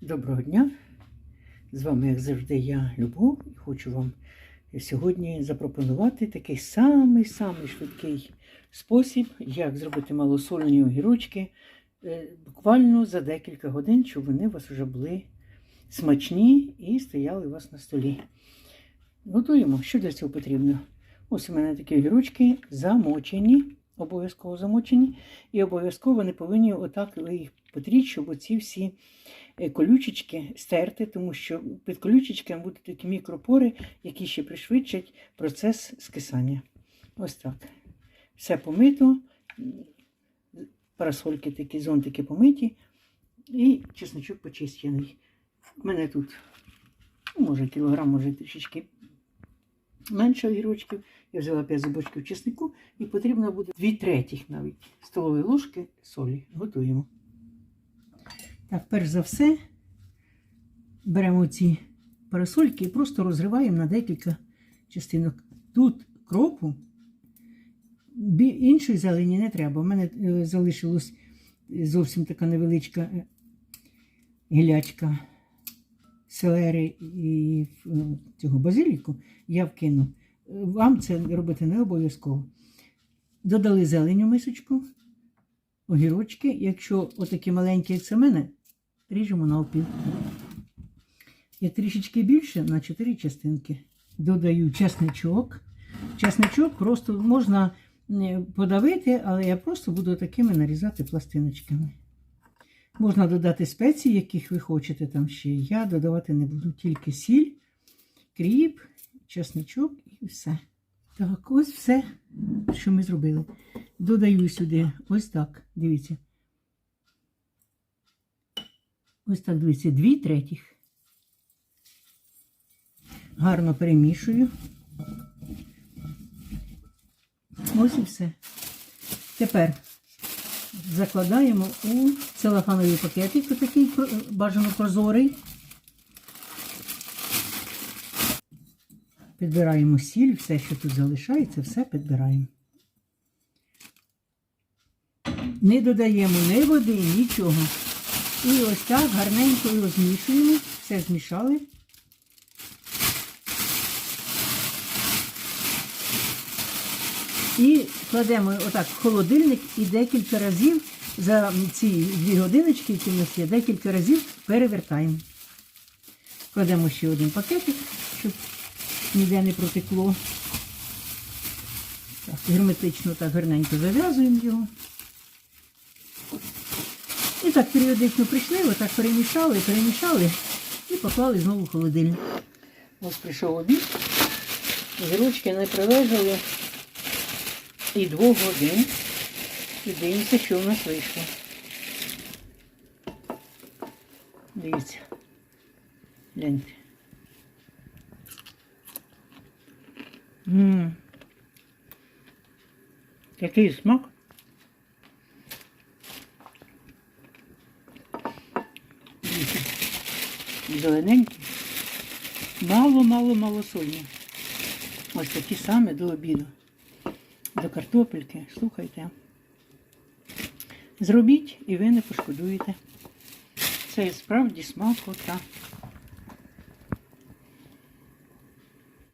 Доброго дня! З вами, як завжди, я Любов і хочу вам сьогодні запропонувати такий самий-самий швидкий спосіб, як зробити малосольні огірочки е, буквально за декілька годин, щоб вони у вас вже були смачні і стояли у вас на столі. Готуємо. Що для цього потрібно? Ось у мене такі огірочки замочені, обов'язково замочені, і обов'язково не повинні отак їх потріть, щоб оці всі е, колючечки стерти, тому що під колючечками будуть такі мікропори, які ще пришвидшать процес скисання. Ось так. Все помито, парасольки такі, зонтики помиті, і чесночок почищений. У мене тут, ну, може, кілограм, може трішечки менше огірочків. Я взяла 5 зубочків чеснику і потрібно буде 2 третіх навіть столової ложки солі. Готуємо. Так, перш за все, беремо ці парасольки і просто розриваємо на декілька частинок. Тут кропу, іншої зелені не треба. У мене е, залишилось зовсім така невеличка е, гілячка селери і е, цього базиліку. Я вкину. Вам це робити не обов'язково. Додали зелень у мисочку, огірочки. Якщо отакі маленькі, як це мене, ріжемо навпіл. Як трішечки більше, на 4 частинки. Додаю чесничок. Чесничок просто можна е, подавити, але я просто буду такими нарізати пластиночками. Можна додати спеції, яких ви хочете там ще. Я додавати не буду, тільки сіль, кріп, чесничок і все. Так, ось все, що ми зробили. Додаю сюди ось так, дивіться. Ось так, дивіться, дві третіх. Гарно перемішую. Ось і все. Тепер закладаємо у целофановий пакетик, такий бажано прозорий. Підбираємо сіль, все, що тут залишається, все підбираємо. Не додаємо ні води, нічого. І ось так гарненько його змішуємо. Все змішали. І кладемо отак в холодильник і декілька разів за ці дві годиночки, які в нас є, декілька разів перевертаємо. Кладемо ще один пакетик, щоб ніде не протекло. Так, герметично так гарненько зав'язуємо його. І так періодично прийшли, отак перемішали, перемішали і поклали знову в холодильник. Ось прийшов обід. Огірочки не прилежали і двох годин. І дивимося, що в нас вийшло. Дивіться. Гляньте. Ммм. Який смак. Зелененький. Мало-мало-мало сольні. Ось такі саме до обіду до картопельки, слухайте. Зробіть і ви не пошкодуєте. Це і справді смакота.